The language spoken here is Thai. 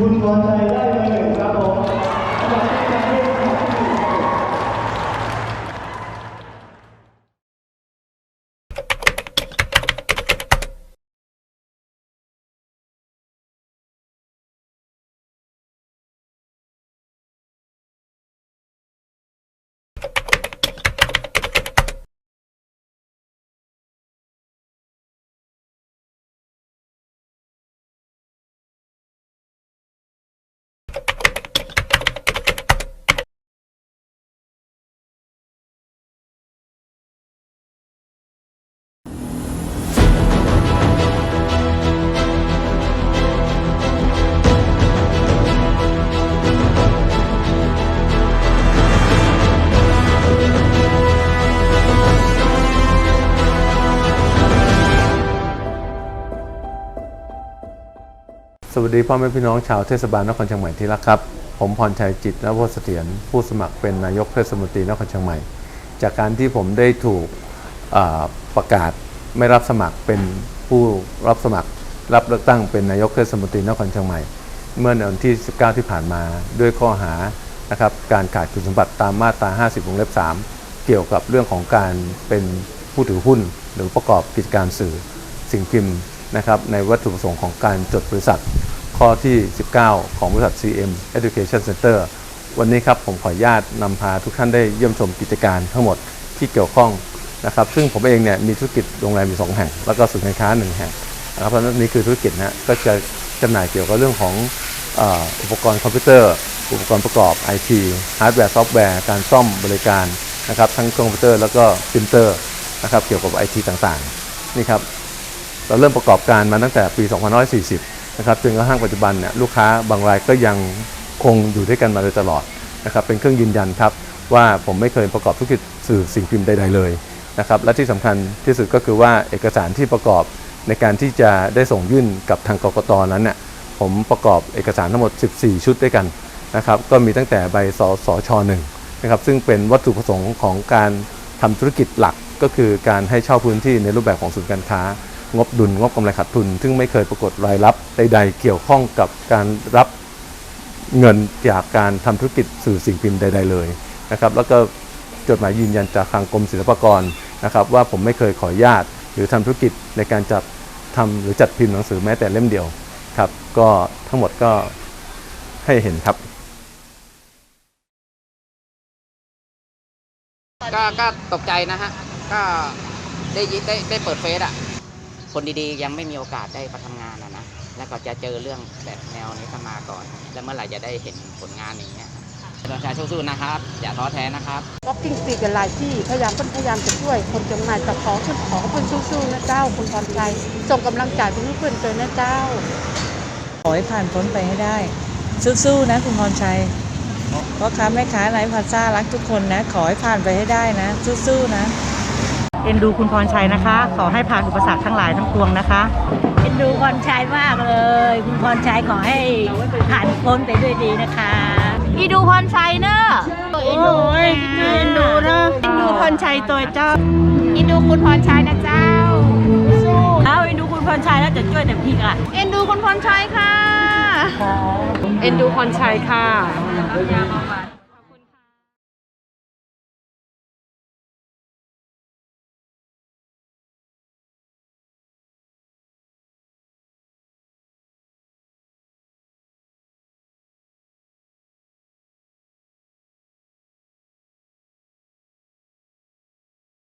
คุณพอันดับที่สามที่อันดับที่หนึ่งครับผม วัสดีพ่อแม่พี่น้องชาวเทศบาลนครเชียงใหม่ที่รักครับ ผมพรชัยจิตรวเสถียรผู้สมัครเป็นนายกเทศมนตรีนครเชียงใหม่ จากการที่ผมได้ถูกประกาศไม่รับสมัครเป็นผู้รับสมัคร รับเลือกตั้งเป็นนายกเทศมนตรีนครเชียงใหม่ เมื่อในวันที่ 19 ที่ผ่านมาด้วยข้อหานะครับการขาดคุณสมบัติตามมาตรา 50วงเล็บ 3 เกี่ยวกับเรื่องของการเป็นผู้ถือหุ้น หรือประกอบกิจการสื่อสิ่งพิมพ์ นะครับในวัตถุประสงค์ของการจดบริษัท ข้อที่ 19 ของบริษัท CM Education Center วันนี้ครับผมขออนุญาตนำพาทุกท่านได้เยี่ยมชมกิจการทั้งหมดที่เกี่ยวข้องนะครับ ซึ่งผมเองเนี่ยมีธุรกิจโรงแรมอยู่สองแห่ง แล้วก็ศูนย์การค้าหนึ่งแห่งนะครับเพราะนั้นนี่คือธุรกิจนะก็จะจำหน่ายเกี่ยวกับเรื่องของอุปกรณ์คอมพิวเตอร์ อุปกรณ์ประกอบ IT ฮาร์ดแวร์ซอฟต์แวร์การซ่อมบริการนะครับทั้งเครื่องคอมพิวเตอร์แล้วก็พรินเตอร์นะครับเกี่ยวกับ IT ต่างๆนี่ครับ เราเริ่มประกอบการมาตั้งแต่ปี 2540 นะครับจนกระทั่งปัจจุบันเนี่ยลูกค้าบางรายก็ยังคงอยู่ด้วยกันมาโดยตลอดนะครับเป็นเครื่องยืนยันครับว่าผมไม่เคยประกอบธุรกิจสื่อสิ่งพิมพ์ใดๆเลยนะครับและที่สำคัญที่สุดก็คือว่าเอกสารที่ประกอบในการที่จะได้ส่งยื่นกับทางกกตนั้นเนี่ยผมประกอบเอกสารทั้งหมด 14 ชุดด้วยกันนะครับก็มีตั้งแต่ใบสสชหนึ่งนะครับซึ่งเป็นวัตถุประสงค์ของการทำธุรกิจหลักก็คือการให้เช่าพื้นที่ในรูปแบบของศูนย์การค้า งบดุลงบกำไรขาดทุน ซึ่งไม่เคยปรากฏรายรับใดๆ เกี่ยวข้องกับการรับเงินจากการทำธุรกิจสื่อสิ่งพิมพ์ใด ๆ เลยนะครับ แล้วก็จดหมายยืนยันจากทางกรมศิลปากรนะครับ ว่าผมไม่เคยขออนุญาต หรือทำธุรกิจในการจัดทำหรือจัดพิมพ์หนังสือแม้แต่เล่มเดียวครับ ก็ทั้งหมดก็ให้เห็นครับก็ก็ตกใจนะฮะก็ได้ยินได้ได้เปิดเฟซอะ คนดีๆ ยังไม่มีโอกาสได้มาทำงานนะนะแล้วก็จะเจอเรื่องแบบแนวนี้เข้ามาก่อน แล้วเมื่อไหร่จะได้เห็นผลงานอย่างเงี้ยประชาชนสู้ๆนะครับ อย่าท้อแท้นะครับวอล์กกิ้งสตรีทกันหลายที่พยายามเพิ่นพยายามจะช่วย คนเชียงใหม่แต่ขอขึ้นขอเพิ่นสู้ๆนะเจ้าคุณพรชัยส่งกำลังใจคุณเพื่อนๆเลยนะเจ้าขอให้ผ่านพ้นไปให้ได้ สู้ๆนะคุณพรชัยพ่อค้าแม่ค้าไร้พาซ่ารักทุกคนนะ ขอให้ผ่านไปให้ได้นะ สู้ๆนะ เอ็นดูคุณพรชัยนะคะ ขอให้ผ่านอุปสรรคทั้งหลายทั้งปวงนะคะ เอ็นดูพรชัยมากเลย คุณพรชัยขอให้ผ่านพ้นไปด้วยดีนะคะอีดูพรชัยเนอะโอ้ยเอ็นดูนะเอ็นดูพรชัยตัวเจ้าอีดูคุณพรชัยนะเจ้าเอาเอ็นดูคุณพรชัยแล้วจะช่วยเต็มที่ค่ะเอ็นดูคุณพรชัยค่ะ เอ็นดูพรชัยค่ะ